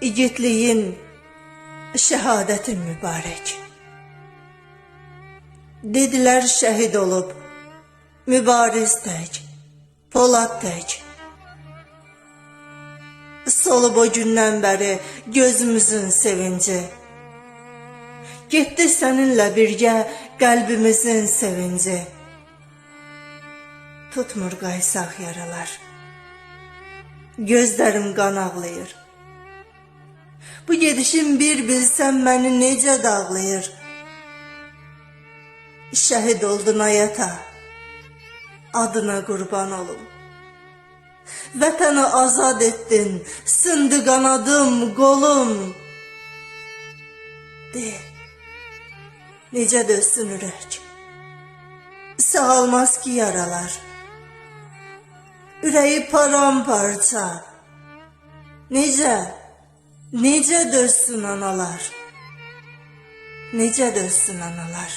igidliyin, şehadetin mübarek. Dediler şehit olup, mübariz tek, Polat tek. Solub o gündən bəri gözümüzün sevinci. Getdi səninlə birgə qəlbimizin sevinci. Tutmur qaysaq yaralar. Gözlərim qan ağlayır. Bu gedişin bir bilsən məni necə dağlayır. Şəhid oldun ayata. Adına qurban olum. Vətəni azad etdin, sındı qanadım, qolum. De, necə dözsün ürək? Sağalmaz ki yaralar. Ürəyi paramparça. Necə, necə dözsün analar? Necə dözsün analar?